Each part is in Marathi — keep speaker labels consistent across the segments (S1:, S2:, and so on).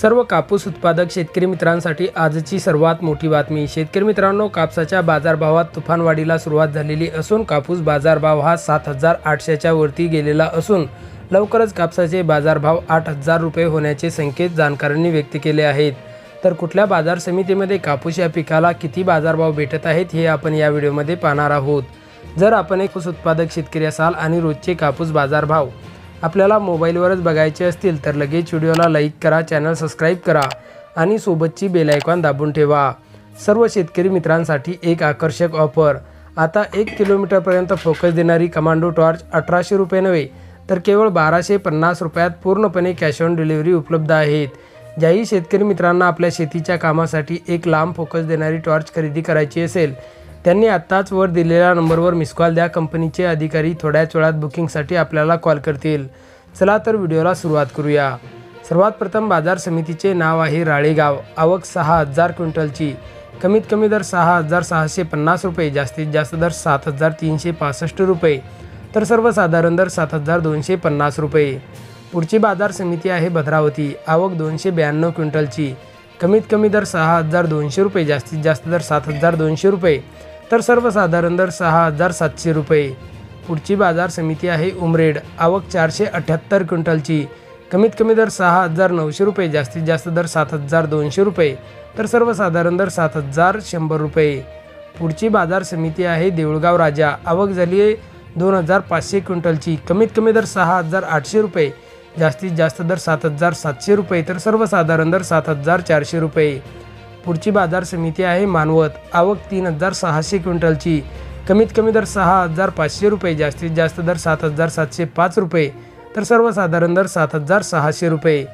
S1: सर्व कापूस उत्पादक शेतकरी मित्रांसाठी आजची सर्वात मोठी बातमी. शेतकरी मित्रांनो कापसाच्या बाजारभावात तुफानवाढीला सुरुवात झालेली असून कापूस बाजारभाव हा सात हजार आठशेच्या वरती गेलेला असून लवकरच कापसाचे बाजारभाव आठ हजार रुपये होण्याचे संकेत जाणकारांनी व्यक्त केले आहेत. तर कुठल्या बाजार समितीमध्ये कापूस या पिकाला किती बाजारभाव भेटत आहेत हे आपण या व्हिडिओमध्ये पाहणार आहोत. जर आपण एक ऊस उत्पादक शेतकरी असाल आणि रोजचे कापूस बाजारभाव आपल्याला मोबाईलवरच बघायचे असतील तर लगेच व्हिडिओला लाईक करा चॅनल सबस्क्राईब करा आणि सोबतची बेलायकॉन दाबून ठेवा. सर्व शेतकरी मित्रांसाठी एक आकर्षक ऑफर. आता एक किलोमीटरपर्यंत फोकस देणारी कमांडो टॉर्च अठराशे रुपये नव्हे तर केवळ बाराशे पन्नास रुपयात पूर्णपणे कॅश ऑन डिलिव्हरी उपलब्ध आहेत. ज्याही शेतकरी मित्रांना आपल्या शेतीच्या कामासाठी एक लांब फोकस देणारी टॉर्च खरेदी करायची असेल त्यांनी आत्ताच वर दिलेल्या नंबरवर मिस कॉल द्या. कंपनीचे अधिकारी थोड्याच वेळात बुकिंगसाठी आपल्याला कॉल करतील. चला तर व्हिडिओला सुरुवात करूया. सर्वात प्रथम बाजार समितीचे नाव आहे राळेगाव. आवक सहा हजार क्विंटलची. कमीत कमी दर सहा हजार सहाशे पन्नास रुपये जास्तीत जास्त दर सात हजार तीनशे पासष्ट रुपये तर सर्वसाधारण दर सात हजार दोनशे पन्नास रुपये. पुढची बाजार समिती आहे भद्रावती. आवक दोनशे ब्याण्णव क्विंटलची. कमीत कमी दर सहा हजार दोनशे रुपये जास्तीत जास्त दर सात हजार दोनशे रुपये तर सर्वसाधारण दर सहा हजार सातशे रुपये. पुढची बाजार समिती आहे उमरेड. आवक चारशे अठ्ठ्याहत्तर क्विंटलची. कमीत कमी दर सहा हजार नऊशे रुपये जास्तीत जास्त दर सात हजार दोनशे रुपये. तर सर्वसाधारण दर सात हजार शंभर रुपये. पुढची बाजार समिती आहे देऊळगाव राजा. आवक झाली आहे दोन हजार पाचशे क्विंटलची. कमीत कमी दर सहा हजार आठशे रुपये जास्तीत जास्त दर सात हजार सातशे रुपये. तर सर्वसाधारण दर सात हजार चारशे रुपये. पुढची बाजार समिती आहे मानवत. आवक तीन हजार सहाशे क्विंटलची. कमीत कमी दर सहा हजार पाचशे रुपये जास्तीत जास्त दर सात हजार सातशे पाच रुपये तर सर्वसाधारण दर सात हजार सहाशे रुपये.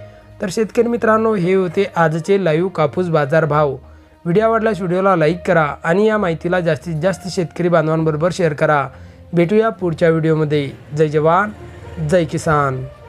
S1: तर शेतकरी मित्रांनो हे होते आजचे लाईव्ह कापूस बाजार भाव. व्हिडिओ आवडल्यास व्हिडिओला लाईक करा आणि या माहितीला जास्तीत जास्त शेतकरी बांधवांबरोबर शेअर करा. भेटूया पुढच्या व्हिडिओमध्ये. जय जवान जय किसान.